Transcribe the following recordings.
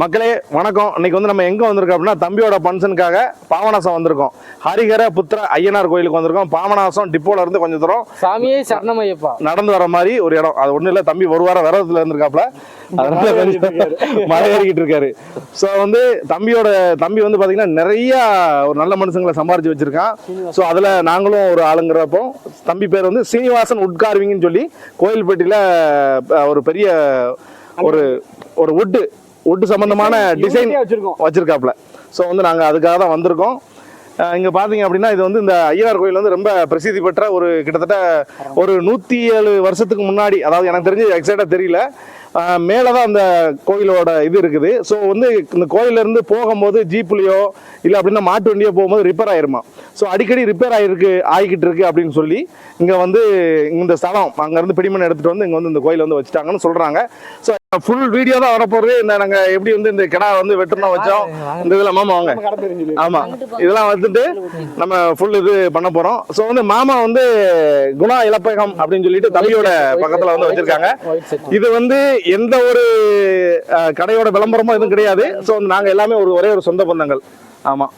மக்களே வணக்கம். இன்னைக்கு வந்து நம்ம எங்க வந்திருக்கோம் அப்படின்னா தம்பியோட ஃபங்க்ஷனுக்காக பாவனாசம் வந்திருக்கோம். ஹரிஹர புத்திர ஐயனார் கோயிலுக்கு வந்திருக்கோம். பாவனாசம் டிப்போல இருந்து கொஞ்சம் தூரம் சாமியே சரணமையப்பா. நடந்து வர மாதிரி ஒரு இடம். அது ஒண்ணும் இல்ல தம்பி ஒரு வாரம் விரதத்துல இருந்திருக்காப்ல. அதனால மழை ஏறிக்கிட்டு இருக்காரு. ஸோ வந்து தம்பியோட தம்பி வந்து பாத்தீங்கன்னா நிறைய ஒரு நல்ல மனுஷங்களை சம்பாரிச்சு வச்சிருக்கான். ஸோ அதுல நாங்களும் ஒரு ஆளுங்கிறப்போ தம்பி பேர் வந்து சீனிவாசன் உட்கார்விங்கன்னு சொல்லி கோயில்பட்டியில ஒரு பெரிய ஒரு ஒரு வுட்டு வுட்டு சம்பந்தமான டிசைன் வச்சிருக்கோம். வச்சிருக்காப்ல ஸோ வந்து நாங்கள் அதுக்காக தான் வந்திருக்கோம். இங்க பாத்தீங்க அப்படின்னா இது வந்து இந்த ஐயனார் கோயில் வந்து ரொம்ப பிரசித்தி பெற்ற ஒரு கிட்டத்தட்ட ஒரு நூத்தி ஏழு வருஷத்துக்கு முன்னாடி அதாவது எனக்கு தெரிஞ்சு எக்ஸாக்டா தெரியல. அஹ் மேலதான் அந்த கோயிலோட இது இருக்குது. ஸோ வந்து இந்த கோயில்ல இருந்து போகும்போது ஜீப்லயோ இல்லை அப்படின்னா மாட்டு வண்டியோ போகும்போது ரிப்பேர் ஆயிருமா? ஸோ அடிக்கடி ரிப்பேர் ஆயிருக்கு ஆகிக்கிட்டு இருக்கு அப்படின்னு சொல்லி இங்க வந்து இந்த ஸ்தலம் அங்க இருந்து பிடிமண் எடுத்துட்டு வந்து இங்க வந்து இந்த கோயில் வந்து வச்சுட்டாங்கன்னு சொல்றாங்க. ஸோ ஃபுல் வீடியோ தான் வரப்போறது இந்த நாங்க எப்படி வந்து இந்த கிடா வந்து வெட்டணும் வச்சோம். இந்த இதுல மாமா வாங்க. ஆமா. இதெல்லாம் வந்துட்டு நம்ம ஃபுல் இது பண்ண போறோம். ஸோ வந்து மாமா வந்து குணா இலப்பகம் அப்படின்னு சொல்லிட்டு தம்பியோட பக்கத்துல வந்து வச்சிருக்காங்க. இது வந்து எந்த ஒரு கடையோட விளம்பரமும் எதுவும் கிடையாது. ஸோ நாங்க எல்லாமே ஒரு ஒரே ஒரு சொந்த பந்தங்கள். ஆமா.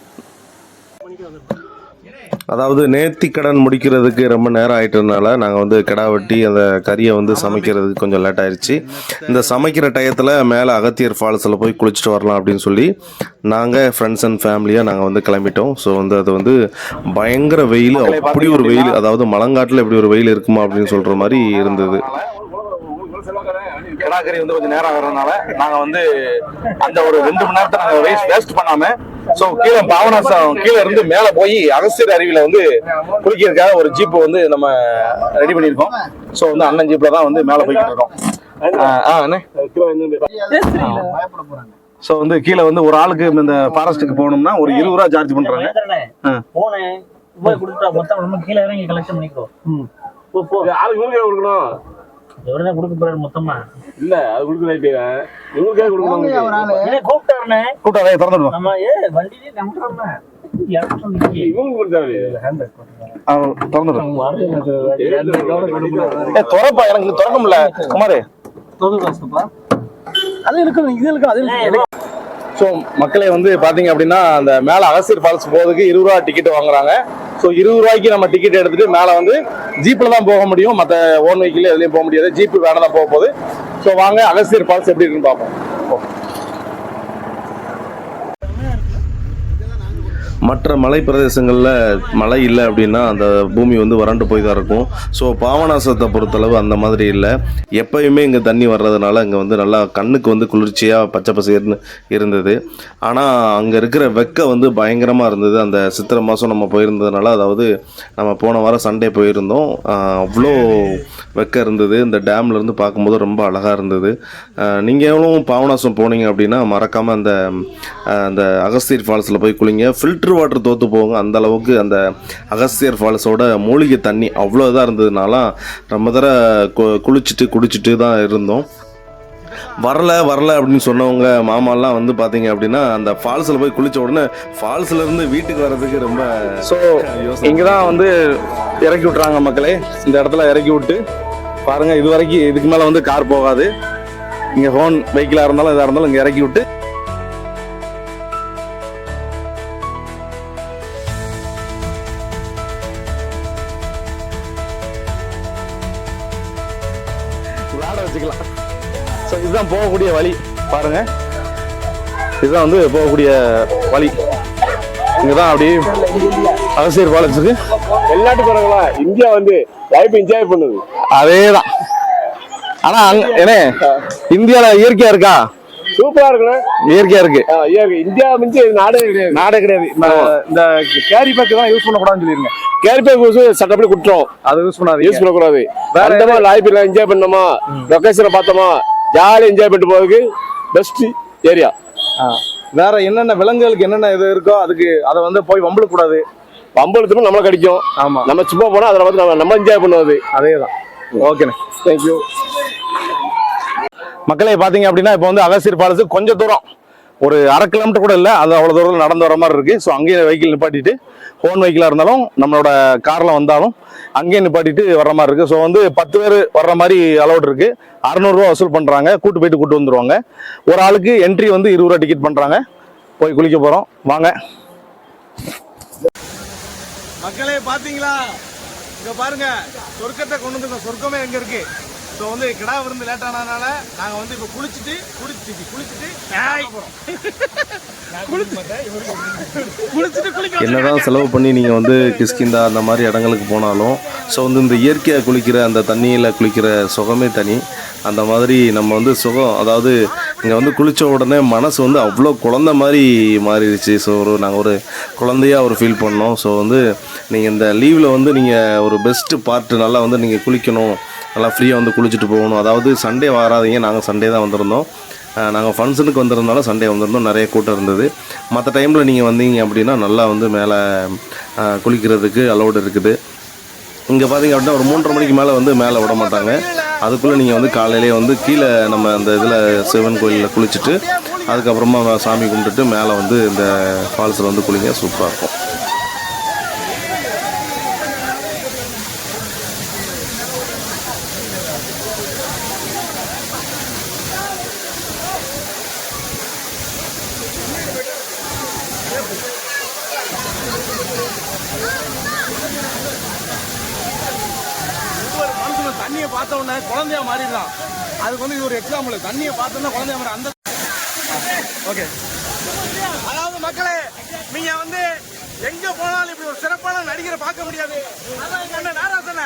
அதாவது நேர்த்திக்கடன் முடிக்கிறதுக்கு ரொம்ப நேரம் ஆயிட்டதுனால நாங்கள் வந்து கிடா வெட்டி அந்த கறியை வந்து சமைக்கிறதுக்கு கொஞ்சம் லேட் ஆயிடுச்சு இந்த சமைக்கிற டயத்தில் மேலே அகத்தியர் ஃபால்ஸில் போய் குளிச்சுட்டு வரலாம் அப்படின்னு சொல்லி நாங்கள் ஃப்ரெண்ட்ஸ் அண்ட் ஃபேமிலியாக நாங்கள் வந்து கிளம்பிட்டோம். ஸோ வந்து அது வந்து பயங்கர வெயில் அப்படி ஒரு வெயில் அதாவது மலங்காட்டில் இப்படி ஒரு வெயில் இருக்குமா அப்படின்னு சொல்கிற மாதிரி இருந்தது. கிடாக்கறி வந்து கொஞ்சம் நேரம் ஆகிறதுனால நாங்க வந்து அந்த ஒரு ரெண்டு மணி நேரத்தை நாங்க வேஸ்ட் வேஸ்ட் பண்ணாம சோ கீழே பாவனாசம் கீழே இருந்து மேல போய் அகஸ்தியர் அருவியில வந்து குளிக்கிறதுக்காக ஒரு ஜீப் வந்து நம்ம ரெடி பண்ணியிருக்கோம். சோ வந்து அண்ணன் ஜீப்ல தான் வந்து மேல போய்கிட்டு இருக்கோம். அண்ணே. சோ வந்து கீழே வந்து ஒரு ஆளுக்கு இந்த ஃபாரஸ்ட்டுக்கு போகணும்னா ஒரு இருபது ரூபா சார்ஜ் பண்றாங்க. போனேன். போய் கொடுத்துட்டா மொத்தம் நம்ம கீழே இறங்கி கலெக்ஷன் பண்ணிக்கோ போ போ. ஆளுக்கு இவங்களுக்கே கொடுக்கணும் எவ்வளவுதான் கொடுக்க போறாரு மொத்தமா. இல்ல அது கொடுக்கணும் உங்களுக்கு. ஏன் கூப்பிட்டாருண்ணே? கூட்டம் அதை திறந்துடுவோம் நம்ம ஏ வண்டியிலே நிக்கி. இவங்க கொடுத்தாரு. ஏ திறப்பா எனக்கு திறக்க முடியல குமாரு. அது இருக்கும் இது இருக்கும் அது ஸோ மக்களே வந்து பார்த்தீங்க அப்படின்னா அந்த மேலே அகசியர் ஃபால்ஸ் போகிறதுக்கு இருபது ரூபா டிக்கெட் வாங்குறாங்க. ஸோ இருபது ரூபாய்க்கு நம்ம டிக்கெட் எடுத்துட்டு மேலே வந்து ஜீப்பில் தான் போக முடியும். மற்ற ஓன் வெஹிக்கிள் எதுலேயும் போக முடியாது. ஜீப்பு வேணால் தான் போக போகுது. ஸோ வாங்க அகசியர் ஃபால்ஸ் எப்படி இருக்குன்னு பார்ப்போம். மற்ற மலை பிரதேசங்களில் மழை இல்லை அப்படின்னா அந்த பூமி வந்து வறண்டு போய் தான் இருக்கும். ஸோ பாவநாசத்தை பொறுத்தளவு அந்த மாதிரி இல்லை. எப்பயுமே இங்கே தண்ணி வர்றதுனால இங்கே வந்து நல்லா கண்ணுக்கு வந்து குளிர்ச்சியாக பச்சை பசேர்னு இருந்தது. ஆனால் அங்கே இருக்கிற வெக்க வந்து பயங்கரமாக இருந்தது. அந்த சித்திரை மாதம் நம்ம போயிருந்ததுனால அதாவது நம்ம போன வாரம் சண்டே போயிருந்தோம். அவ்வளோ வெக்க இருந்தது. இந்த டேம்லேருந்து பார்க்கும்போது ரொம்ப அழகாக இருந்தது. நீங்கள் எவ்வளோ பாவநாசம் போனீங்க அப்படின்னா மறக்காமல் அந்த அந்த அகஸ்தீர் ஃபால்ஸில் போய் குளிங்க. ஃபில்ட்ரு வாட்டர் தோற்று போங்க அந்த அளவுக்கு அந்த அகஸ்தியர் ஃபால்ஸோட மூலிகை தண்ணி அவ்வளோ இதாக இருந்ததுனால ரொம்ப தர குளிச்சுட்டு குடிச்சிட்டு தான் இருந்தோம். வரல வரல அப்படின்னு சொன்னவங்க மாமாலாம் வந்து பார்த்தீங்க அப்படின்னா அந்த ஃபால்ஸில் போய் குளிச்ச உடனே ஃபால்ஸ்ல இருந்து வீட்டுக்கு வர்றதுக்கு ரொம்ப ஸோ இங்கே தான் வந்து இறக்கி விட்றாங்க மக்களே. இந்த இடத்துல இறக்கி விட்டு பாருங்க இது வரைக்கும் இதுக்கு மேலே வந்து கார் போகாது. இங்கே ஹோன் வெஹிக்கிளாக இருந்தாலும் இதாக இருந்தாலும் இங்கே இறக்கி விட்டு வச்சுக்கலாம் ஸோ இதுதான் போகக்கூடிய வழி. பாருங்க. இதுதான் வந்து போகக்கூடிய வழி. இங்கே தான் அப்படியே அவசியர் பாலஸ் இருக்கு வெளிநாட்டு போறாங்களா இந்தியா வந்து லைஃப் என்ஜாய் பண்ணுது. அதேதான். ஆனா அங்க என்ன? இந்தியால இயற்கையா இருக்கா? சூப்பரா இருக்குண்ணே. இயற்கையா இருக்கு. இந்தியா மிஞ்சி நாடே கிடையாது. நாடே கிடையாது. இந்த கேரி பேக் தான் யூஸ் பண்ணக்கூடாதுன்னு சொல்லிருங்க கேரி பேக் யூஸ் சட்டப்படி குற்றம். அதை யூஸ் பண்ணாதீங்க. யூஸ் பண்ணக்கூடாது. வேற அந்த லைஃப் என்ஜாய் பண்ணோமா? லொகேஷனை பார்த்தோமா? ஜாலி என்ஜாய் பண்ணிட்டு போறதுக்கு பெஸ்ட் ஏரியா வேற என்னென்ன விலங்குகளுக்கு என்னென்ன இது இருக்கோ அதுக்கு அதை வந்து போய் வம்பளுக்க கூடாது பம்பளத்துக்கும் நம்மளை கிடைக்கும். ஆமா. நம்ம சும்மா போனா அதில் வந்து நம்ம நம்ம என்ஜாய் பண்ணுவது. அதேதான். ஓகேண்ணே தேங்க்யூ மக்களே பாத்தீங்க அப்படின்னா இப்போ வந்து அகசியர் ஃபால்ஸ் கொஞ்சம் தூரம். ஒரு அரை கிலோமீட்டர் கூட இல்லை அது அவ்வளோ தூரத்தில் நடந்து வர மாதிரி இருக்குது ஸோ அங்கேயே வெஹிக்கிள் நிப்பாட்டிட்டு ஹோன் வெஹிக்கிளாக இருந்தாலும் நம்மளோட காரில் வந்தாலும் அங்கேயே நிப்பாட்டிட்டு வர்ற மாதிரி இருக்குது ஸோ வந்து பத்து பேர் வர்ற மாதிரி அலௌட் இருக்குது அறநூறுவா வசூல் பண்ணுறாங்க கூட்டு போயிட்டு கூட்டு வந்துடுவாங்க ஒரு ஆளுக்கு என்ட்ரி வந்து இருபது ரூபா டிக்கெட் பண்ணுறாங்க போய் குளிக்க போகிறோம் வாங்க. மக்களே பார்த்தீங்களா இங்கே பாருங்க சொர்க்கத்தை கொண்டு வந்து சொர்க்கமே எங்கே இருக்குது ஸோ வந்து கிடா விருந்து லேட் ஆனதுனால நாங்கள் வந்து இப்போ குளிச்சுட்டு குளிச்சுட்டு குளிச்சுட்டு குளிச்சுட்டு குளிக்க என்னதான் செலவு பண்ணி நீங்கள் வந்து கிஷ்கிந்தா அந்த மாதிரி இடங்களுக்கு போனாலும் ஸோ வந்து இந்த இயற்கையாக குளிக்கிற அந்த தண்ணியில் குளிக்கிற சுகமே தனி. அந்த மாதிரி நம்ம வந்து சுகம் அதாவது இங்கே வந்து குளித்த உடனே மனசு வந்து அவ்வளோ குழந்த மாதிரி மாறிடுச்சு. ஸோ ஒரு நாங்கள் ஒரு குழந்தையாக ஒரு ஃபீல் பண்ணோம். ஸோ வந்து நீங்கள் இந்த லீவில் வந்து நீங்கள் ஒரு பெஸ்ட்டு பார்ட்டு நல்லா வந்து நீங்கள் குளிக்கணும். நல்லா ஃப்ரீயாக வந்து குளிச்சுட்டு போகணும். அதாவது சண்டே வராதீங்க. நாங்கள் சண்டே தான் வந்திருந்தோம். நாங்கள் ஃபங்க்ஷனுக்கு வந்திருந்தாலும் சண்டே வந்திருந்தோம். நிறைய கூட்டம் இருந்தது. மற்ற டைமில் நீங்கள் வந்தீங்க அப்படின்னா நல்லா வந்து மேலே குளிக்கிறதுக்கு அலௌடு இருக்குது. இங்கே பார்த்தீங்க அப்படின்னா ஒரு மூன்றரை மணிக்கு மேலே வந்து மேலே விட மாட்டாங்க. அதுக்குள்ளே நீங்கள் வந்து காலையிலேயே வந்து கீழே நம்ம அந்த இதில் சிவன் கோயிலில் குளிச்சுட்டு அதுக்கப்புறமா சாமி கும்பிட்டுட்டு மேலே வந்து இந்த ஃபால்ஸில் வந்து குளிங்க. சூப்பராக இருக்கும். தண்ணியை பார்த்த உடனே குழந்தையா மாறிடுறான். அதுக்கு வந்து இது ஒரு எக்ஸாம்பிள் தண்ணியை பார்த்தோன்னா குழந்தையா மாறி அந்த ஓகே அதாவது மக்களே நீங்க வந்து எங்க போனாலும் இப்படி ஒரு சிறப்பான நடிகரை பார்க்க முடியாது. அதான் அண்ணன் நாராசன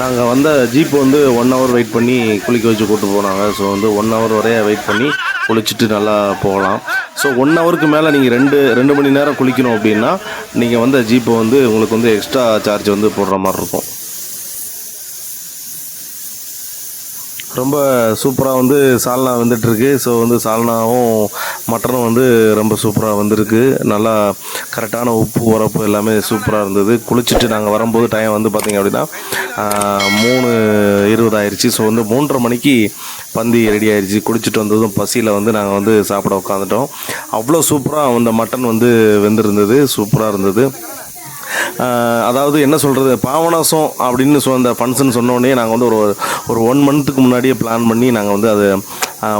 நாங்கள் வந்த ஜீப் வந்து ஒன் ஹவர் வெயிட் பண்ணி குளிக்க வச்சு கூப்பிட்டு போனாங்க. ஸோ வந்து ஒன் ஹவர் வரைய வெயிட் பண்ணி குளிச்சுட்டு நல்லா போகலாம். ஸோ ஒன் ஹவருக்கு மேலே நீங்கள் ரெண்டு ரெண்டு மணி நேரம் குளிக்கணும் அப்படின்னா நீங்கள் வந்த ஜீப்பை வந்து உங்களுக்கு வந்து எக்ஸ்ட்ரா சார்ஜ் வந்து போடுற மாதிரி இருக்கும். ரொம்ப சூப்பராக வந்து சால்னா வந்துட்டுருக்கு. ஸோ வந்து சால்னாவும் மட்டனும் வந்து ரொம்ப சூப்பராக வந்திருக்கு. நல்லா கரெக்டான உப்பு உரப்பு எல்லாமே சூப்பராக இருந்தது. குளிச்சுட்டு நாங்கள் வரும்போது டைம் வந்து பார்த்திங்க அப்படின்னா மூணு இருபது ஆயிடுச்சு ஸோ வந்து மூன்றரை மணிக்கு பந்தி ரெடி ஆயிடுச்சு குளிச்சுட்டு வந்ததும் பசியில் வந்து நாங்கள் வந்து சாப்பிட உட்காந்துட்டோம் அவ்வளோ சூப்பராக அந்த மட்டன் வந்து வெந்திருந்தது. சூப்பராக இருந்தது. அதாவது என்ன சொல்கிறது பாவனாசம் அப்படின்னு சொ அந்த ஃபங்க்ஷன் சொன்னோடனே நாங்கள் வந்து ஒரு ஒரு ஒன் மந்த்துக்கு முன்னாடியே பிளான் பண்ணி நாங்கள் வந்து அது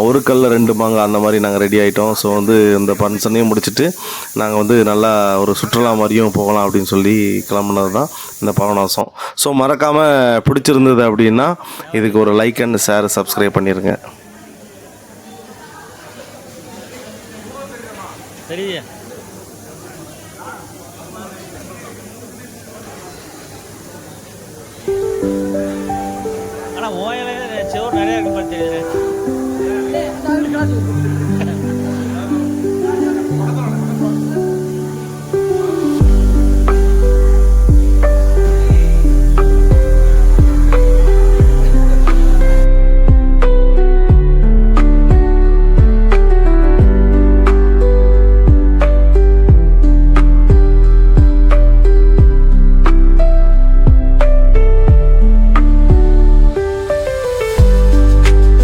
ஒரு கல்லில் ரெண்டு மாங்க அந்த மாதிரி நாங்கள் ரெடி ஆகிட்டோம் ஸோ வந்து இந்த ஃபங்க்ஷனையும் முடிச்சுட்டு நாங்கள் வந்து நல்லா ஒரு சுற்றுலா மாதிரியும் போகலாம் அப்படின்னு சொல்லி கிளம்புனது தான் இந்த பாவனாசம். ஸோ மறக்காமல் பிடிச்சிருந்தது அப்படின்னா இதுக்கு ஒரு லைக் அண்ட் ஷேர் சப்ஸ்கிரைப் பண்ணிடுங்க தெரியுது ஓயில செவர் நிறையா இருக்கு பார்த்து